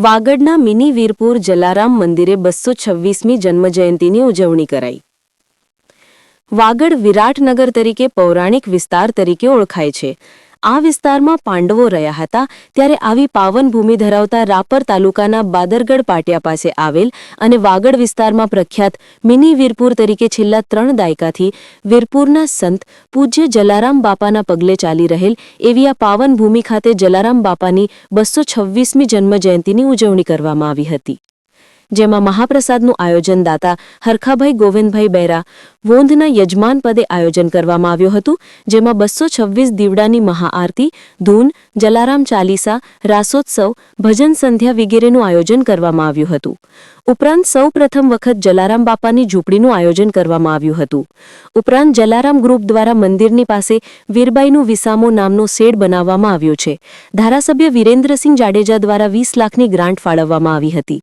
વાગડના mini Virpur Jalaram મંદિરે બસો છવ્વીસમી જન્મજયંતિની ઉજવણી કરાઈ. વાગડ વિરાટનગર તરીકે પૌરાણિક વિસ્તાર તરીકે ઓળખાય છે. આ વિસ્તારમાં પાંડવો રહ્યા હતા ત્યારે આવી પાવન ભૂમિ ધરાવતા રાપર તાલુકાના બાદરગઢ પાટિયા પાસે આવેલ અને વાગડ વિસ્તારમાં પ્રખ્યાત મિની વીરપુર તરીકે છેલ્લા ત્રણ દાયકાથી વીરપુરના સંત પૂજ્ય જલારામ બાપાના પગલે ચાલી રહેલ એવી આ પાવન ભૂમિ ખાતે જલારામ બાપાની બસો છવ્વીસમી જન્મજયંતિની ઉજવણી કરવામાં આવી હતી. જેમાં મહાપ્રસાદનું આયોજન દાતા હરખાભાઈ ગોવિંદભાઈ બહેરા વોંધના યજમાન પદે આયોજન કરવામાં આવ્યું હતું, જેમાં બસો છવ્વીસ દીવડાની મહાઆરતી, ધૂન, જલારામ ચાલીસા, રાસોત્સવ, ભજન સંધ્યા વગેરેનું આયોજન કરવામાં આવ્યું હતું. ઉપરાંત સૌ પ્રથમ વખત જલારામ બાપાની ઝૂંપડીનું આયોજન કરવામાં આવ્યું હતું. ઉપરાંત જલારામ ગ્રુપ દ્વારા મંદિરની પાસે વીરબાઈનું વિસામો નામનો શેડ બનાવવામાં આવ્યો છે. ધારાસભ્ય વિરેન્દ્રસિંહ જાડેજા દ્વારા વીસ લાખની ગ્રાન્ટ ફાળવવામાં આવી હતી.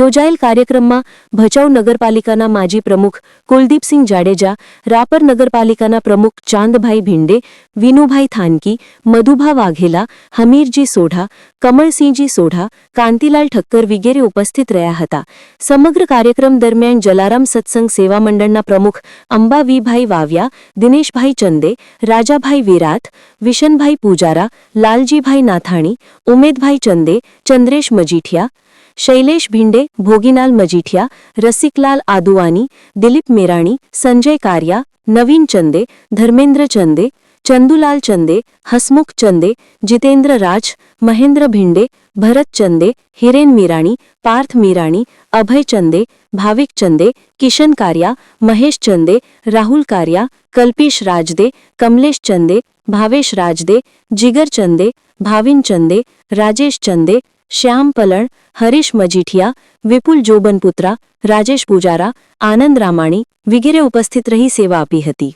યોજાયેલ કાર્યક્રમમાં ભચાઉ નગરપાલિકાના માજી પ્રમુખ કુલદીપસિંહ જાડેજા, રાપર નગરપાલિકાના પ્રમુખ ચાંદભાઈ ભીંડે, વિનુભાઈ થાનકી, મધુભા વાઘેલા, હમીરજી સોઢા કમળસિંહજી સોઢા, કાંતિલાલ ઠક્કર વગેરે ઉપસ્થિત રહ્યા હતા. સમગ્ર કાર્યક્રમ દરમિયાન જલારામ સત્સંગ સેવા મંડળના પ્રમુખ અંબાવીભાઈ વાવ્યા, દિનેશભાઈ ચંદે, રાજાભાઈ વિરાત, વિશનભાઈ પૂજારા, લાલજીભાઈ નાથાણી, ઉમેદભાઈ ચંદે, ચંદ્રેશ મજીઠિયા, શૈલેષ ભીંડે ભોગીલાલ મજીઠિયા, રસિકલાલ આદુવાની, દિલીપ મેરાણી, સંજય કારિયા, નવીન ચંદે, ધર્મેન્દ્ર ચંદે ચંદુલાલ ચંદે હસમુખ ચંદે જીતેન્દ્ર રાજ મહેન્દ્ર ભીંડે ભરત ચંદે હિરેન મીરાણી પાર્થ મીરાણી અભય ચંદે ભાવિક ચંદે કિશન કારિયા મહેશ ચંદે રાહુલ કારિયા કલ્પેશ રાજદે કમલેશ ચંદે ભાવેશ રાજદે જીગર ચંદે ભાવિન ચંદે રાજેશ ચંદે શ્યામ પલણ હરીશ મજીઠિયા વિપુલ જોબનપુત્રા રાજેશ પૂજારા આનંદ રામાણી વગેરે ઉપસ્થિત રહી સેવા આપી હતી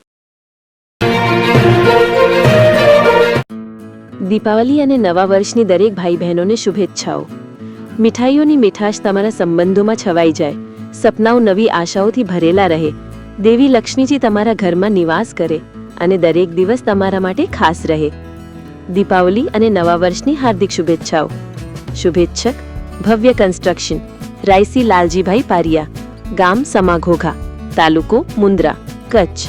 દીપાવલી અને નવા વર્ષની દરેક ભાઈ બહેનોને શુભેચ્છાઓ. મીઠાઈઓની મીઠાશ તમારા સંબંધોમાં છવાઈ જાય. સપનાઓ નવી આશાઓથી ભરેલા રહે. દેવી લક્ષ્મીજી તમારા ઘરમાં નિવાસ કરે અને દરેક દિવસ તમારા માટે ખાસ રહે. દીપાવલી અને નવા વર્ષની હાર્દિક શુભેચ્છાઓ. શુભેચ્છક, ભવ્ય કન્સ્ટ્રક્શન રાયસી લાલજીભાઈ પારિયા, ગામ સમાઘોઘા, તાલુકો મુન્દ્રા કચ્છ.